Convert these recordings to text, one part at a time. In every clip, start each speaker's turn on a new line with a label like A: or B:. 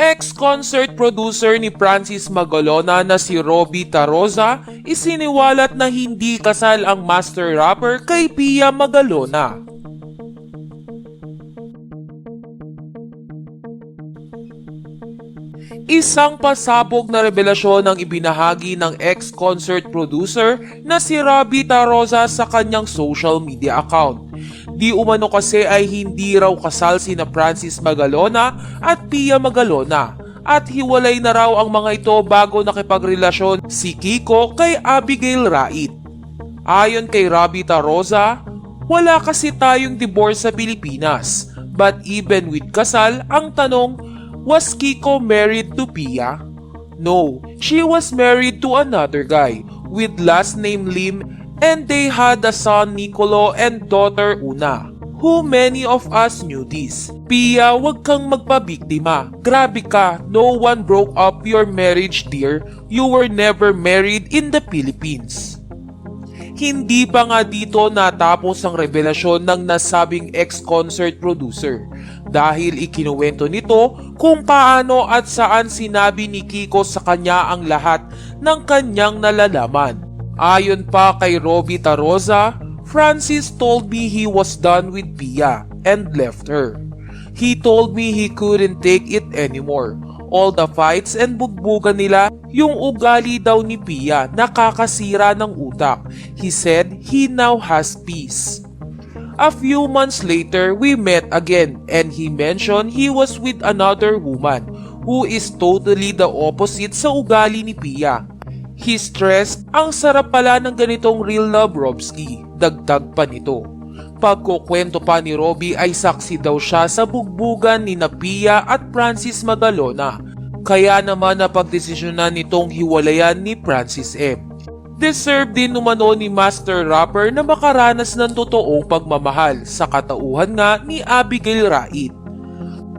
A: Ex-concert producer ni Francis Magalona na si Robbie Taroza isiniwalat na hindi kasal ang master rapper kay Pia Magalona. Isang pasabog na revelasyon ang ibinahagi ng ex-concert producer na si Robbie Taroza sa kanyang social media account. Di umano kasi ay hindi raw kasal sina Francis Magalona at Pia Magalona at hiwalay na raw ang mga ito bago nakipagrelasyon si Kiko kay Abigail Rait. Ayon kay Robbie Taroza, wala kasi tayong divorce sa Pilipinas. But even with kasal, ang tanong, was Kiko married to Pia? No, she was married to another guy with last name Lim and they had a son Nicolo and daughter Una. Who many of us knew this. Pia, wag kang magpabiktima. Grabe ka, no one broke up your marriage dear. You were never married in the Philippines. Hindi pa nga dito natapos ang revelasyon ng nasabing ex-concert producer dahil ikinuwento nito kung paano at saan sinabi ni Kiko sa kanya ang lahat ng kanyang nalalaman. Ayon pa kay Robbie Taroza, Francis told me he was done with Pia and left her. He told me he couldn't take it anymore. All the fights and bugbugan nila, yung ugali daw ni Pia nakakasira ng utak. He said he now has peace. A few months later, we met again and he mentioned he was with another woman who is totally the opposite sa ugali ni Pia. He stressed, ang sarap pala ng ganitong real love Robski. Dagdag pa nito. Pagkukwento pa ni Robbie ay saksi daw siya sa bugbugan ni Napia at Francis Magalona. Kaya naman napagdesisyonan nitong hiwalayan ni Francis M. Deserve din umano ni Master Rapper na makaranas ng totoong pagmamahal sa katauhan nga ni Abigail Rait.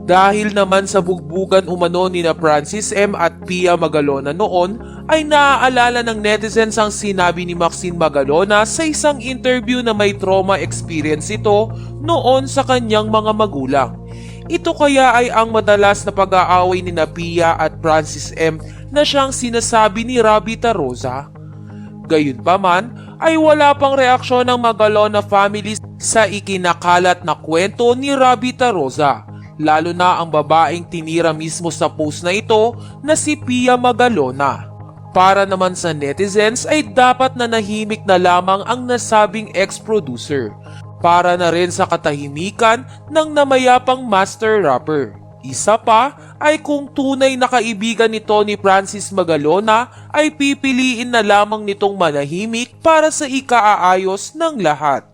A: Dahil naman sa bugbugan umano ni na Francis M. at Pia Magalona noon ay naaalala ng netizens ang sinabi ni Maxine Magalona sa isang interview na may trauma experience ito noon sa kanyang mga magulang. Ito kaya ay ang madalas na pag-aaway ni na Pia at Francis M. na siyang sinasabi ni Robbie Taroza. Gayunpaman ay wala pang reaksyon ng Magalona family sa ikinakalat na kwento ni Robbie Taroza lalo na ang babaeng tinira mismo sa post na ito na si Pia Magalona. Para naman sa netizens ay dapat na nahimik na lamang ang nasabing ex-producer para na rin sa katahimikan ng namayapang master rapper. Isa pa ay kung tunay na kaibigan ni Francis Magalona ay pipiliin na lamang nitong manahimik para sa ikaaayos ng lahat.